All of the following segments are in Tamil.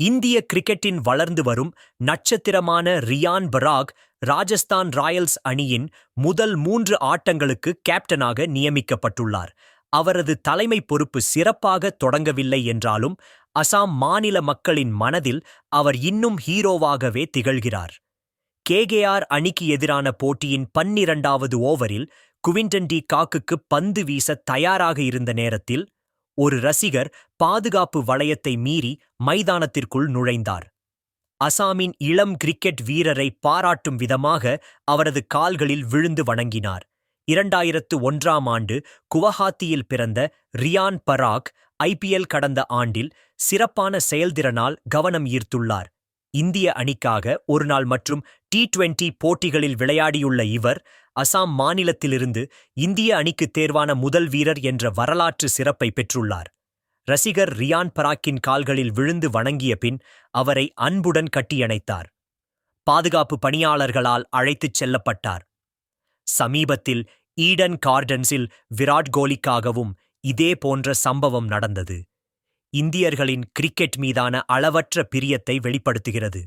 இந்திய கிரிக்கெட்டின் வளர்ந்து வரும் நட்சத்திரமான ரியான் பராக் ராஜஸ்தான் ராயல்ஸ் அணியின் முதல் மூன்று ஆட்டங்களுக்கு கேப்டனாக நியமிக்கப்பட்டுள்ளார். அவரது தலைமை பொறுப்பு சிறப்பாக தொடங்கவில்லை என்றாலும் அசாம் மாநில மக்களின் மனதில் அவர் இன்னும் ஹீரோவாகவே திகழ்கிறார். கேகேஆர் அணிக்கு எதிரான போட்டியின் பன்னிரண்டாவது ஓவரில் குவிண்டன் டி காக்குக்கு பந்து வீச தயாராக இருந்த நேரத்தில் ஒரு ரசிகர் பாதுகாப்பு வளையத்தை மீறி மைதானத்திற்குள் நுழைந்தார். அசாமின் இளம் கிரிக்கெட் வீரரை பாராட்டும் விதமாக அவரது கால்களில் விழுந்து வணங்கினார். இரண்டாயிரத்து ஒன்றாம் ஆண்டு குவஹாத்தியில் பிறந்த ரியான் பராக் ஐபிஎல் கடந்த ஆண்டில் சிறப்பான செயல்திறனால் கவனம் ஈர்த்துள்ளார். இந்திய அணிக்காக ஒருநாள் மற்றும் டி டுவெண்டி போட்டிகளில் விளையாடியுள்ள இவர் அசாம் மாநிலத்திலிருந்து இந்திய அணிக்கு தேர்வான முதல் வீரர் என்ற வரலாற்று சிறப்பை பெற்றுள்ளார். ரசிகர் ரியான் பராக்கின் கால்களில் விழுந்து வணங்கிய பின் அவரை அன்புடன் கட்டியணைத்தார். பாதுகாப்பு பணியாளர்களால் அழைத்துச் செல்லப்பட்டார். சமீபத்தில் ஈடன் கார்டன்ஸில் விராட் கோலிக்காகவும் இதே போன்ற சம்பவம் நடந்தது. இந்தியர்களின் கிரிக்கெட் மீதான அளவற்ற பிரியத்தை வெளிப்படுத்துகிறது.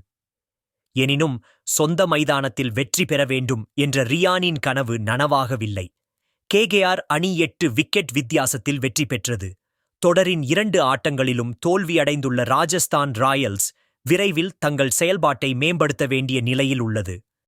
எனினும் சொந்த மைதானத்தில் வெற்றி பெற வேண்டும் என்ற ரியானின் கனவு நனவாகவில்லை. கேகேஆர் அணி எட்டு விக்கெட் வித்தியாசத்தில் வெற்றி பெற்றது. தொடரின் இரண்டு ஆட்டங்களிலும் தோல்வியடைந்துள்ள ராஜஸ்தான் ராயல்ஸ் விரைவில் தங்கள் செயல்பாட்டை மேம்படுத்த வேண்டிய நிலையில் உள்ளது.